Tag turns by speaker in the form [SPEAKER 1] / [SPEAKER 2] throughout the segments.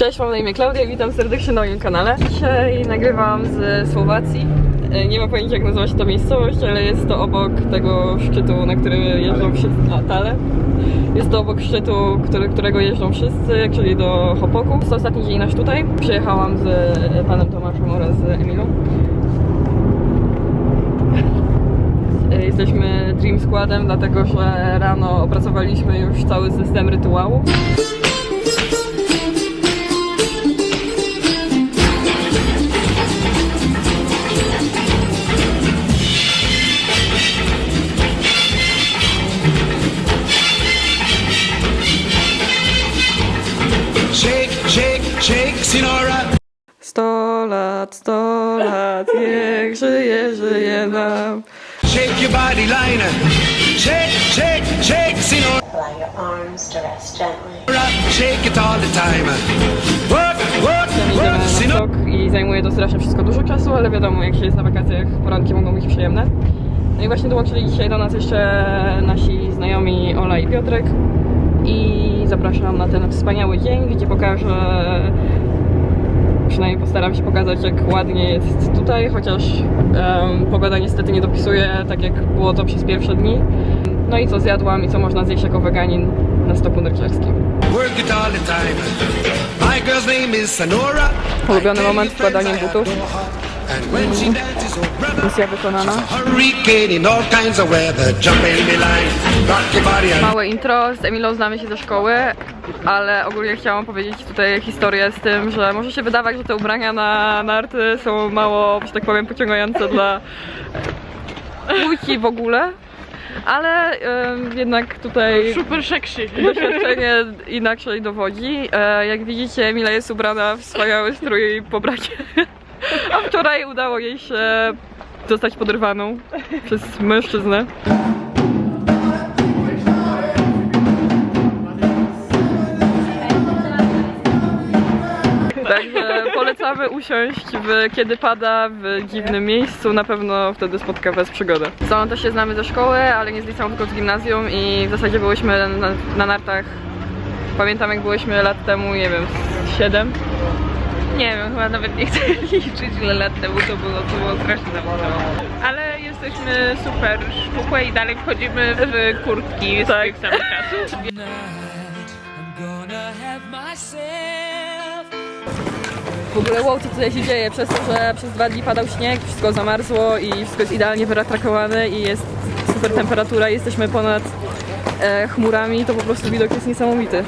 [SPEAKER 1] Cześć, mam na imię Klaudia i witam serdecznie na moim kanale. Dzisiaj nagrywam z Słowacji. E, Nie mam pojęcia jak nazywa się to miejscowość, ale jest to obok tego szczytu, na który jeżdżą wszyscy, a Tale. Jest to obok szczytu, który, którego jeżdżą wszyscy, czyli do Hopoku. Jest to ostatni dzień nasz tutaj. Przyjechałam z e, panem Tomaszem oraz z Emilą. E, Jesteśmy Dream Składem, dlatego że rano opracowaliśmy już cały system rytuału. Lat, sto lat, niech żyje, żyje nam.
[SPEAKER 2] Shake your body liner. Shake, shake, shake, Sinora.
[SPEAKER 3] Allow your arms to rest gently.
[SPEAKER 2] Shake it all the time. Work, work, work,
[SPEAKER 1] skok i zajmuje to strasznie wszystko dużo czasu, ale wiadomo, jak się jest na wakacjach, poranki mogą być przyjemne. No i właśnie dołączyli dzisiaj do nas jeszcze nasi znajomi Ola i Piotrek i zapraszam na ten wspaniały dzień, gdzie pokażę przynajmniej postaram się pokazać jak ładnie jest tutaj, chociaż em, pogoda niestety nie dopisuje tak jak było to przez pierwsze dni. No i co zjadłam i co można zjeść jako weganin na stoku narciarskim. Ulubiony moment wkładanie butów.
[SPEAKER 2] Oh
[SPEAKER 1] Misja wykonana. Małe intro, z Emilą znamy się ze szkoły, ale ogólnie chciałam powiedzieć tutaj historię z tym, że może się wydawać, że te ubrania na narty są mało, że tak powiem, pociągające dla płci w ogóle. Ale em, jednak tutaj
[SPEAKER 4] Super sexy.
[SPEAKER 1] doświadczenie inaczej dowodzi. E, jak widzicie, Emila jest ubrana w wspaniały strój po bracie. A wczoraj udało jej się zostać podrywaną przez mężczyznę. Polecamy usiąść w kiedy pada w dziwnym miejscu, na pewno wtedy spotka Was przygoda. Z Solą też się znamy ze szkoły, ale nie z liceum, tylko z gimnazjum i w zasadzie byłyśmy na, na nartach, pamiętam jak byłyśmy lat temu, nie wiem, z 7.
[SPEAKER 4] Nie wiem, chyba nawet nie chcę liczyć ile lat temu to było, to było strasznie dawno. Ale jesteśmy super szczupłe i dalej wchodzimy w kurtki z
[SPEAKER 1] Tak.
[SPEAKER 4] tych samych czasów.
[SPEAKER 1] W ogóle wow, co tutaj się dzieje, przez to, że przez dwa dni padał śnieg, wszystko zamarzło i wszystko jest idealnie wyratrakowane i jest super temperatura, jesteśmy ponad e, chmurami, to po prostu widok jest niesamowity.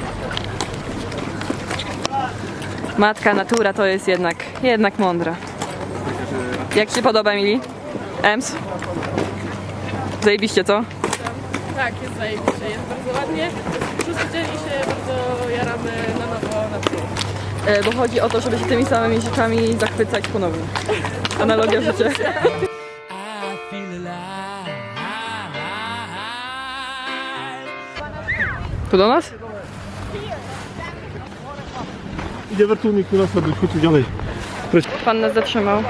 [SPEAKER 1] Matka natura to jest jednak, jednak mądra. Jak Ci się podoba, Emily? Ems? Zajebiście, co?
[SPEAKER 4] Tak, jest zajebiście, jest bardzo ładnie. Szósty dzień się bardzo jaramy na nowo na tył.
[SPEAKER 1] E, bo chodzi o to, żeby się tymi samymi rzeczami zachwycać ponownie. Analogia życia. Tu do nas?
[SPEAKER 5] Idzie wertulnik u nas, chodź dalej.
[SPEAKER 1] Pan nas zatrzymał.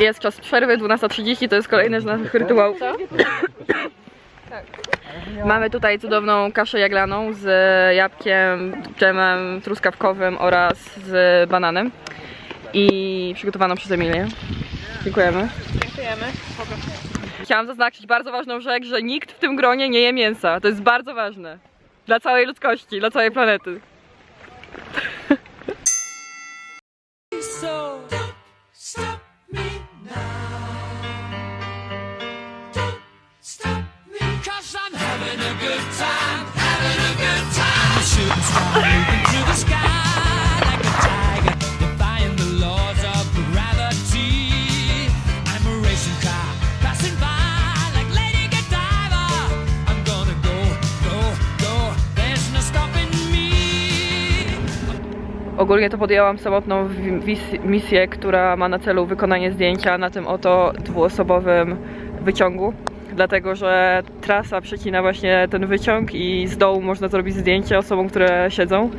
[SPEAKER 1] Jest czas przerwy, 12.30, to jest kolejny z naszych rytuałów. Mamy tutaj cudowną kaszę jaglaną z jabłkiem, dżemem truskawkowym oraz z bananem i przygotowaną przez Emilię. Dziękujemy.
[SPEAKER 4] Dziękujemy.
[SPEAKER 1] Chciałam zaznaczyć bardzo ważną rzecz, że nikt w tym gronie nie je mięsa. To jest bardzo ważne. Dla całej ludzkości, dla całej planety. Ogólnie to podjęłam samotną misję, która ma na celu wykonanie zdjęcia na tym oto dwuosobowym wyciągu dlatego że trasa przecina właśnie ten wyciąg i z dołu można zrobić zdjęcie osobom, które siedzą.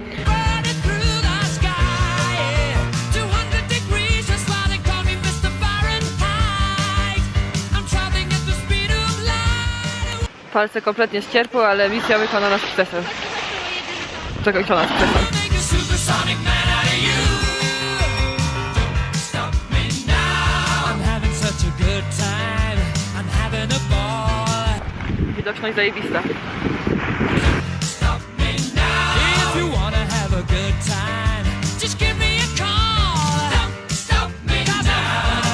[SPEAKER 1] Palce kompletnie ścierpły, ale misja wykonana sukcesem.
[SPEAKER 6] Czego wykonana sukcesem.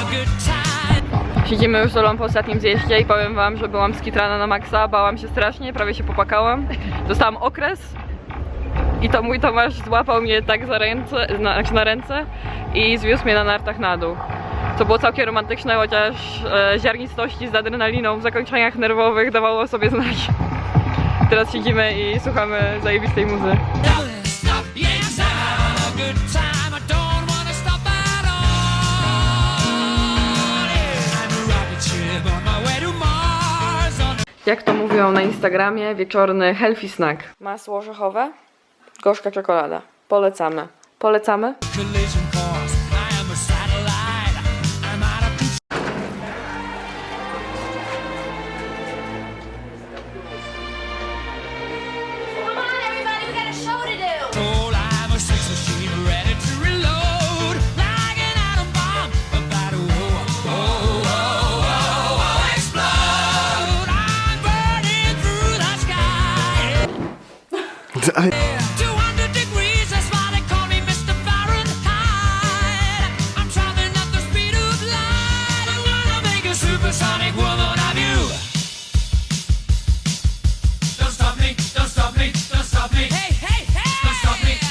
[SPEAKER 6] Good time.
[SPEAKER 1] Siedzimy już z Olą po ostatnim zjeździe i powiem wam, że byłam skitrana na maksa, bałam się strasznie, prawie się popłakałam. Dostałam okres i to mój Tomasz złapał mnie tak za ręce, na, znaczy na ręce i zwiózł mnie na nartach na dół. Co było całkiem romantyczne, chociaż e, ziarnistości z adrenaliną w zakończeniach nerwowych dawało sobie znać. Teraz siedzimy i słuchamy zajebistej muzy. Jak to mówią na Instagramie, wieczorny healthy snack. Masło orzechowe, gorzka czekolada. Polecamy. Polecamy?
[SPEAKER 6] collision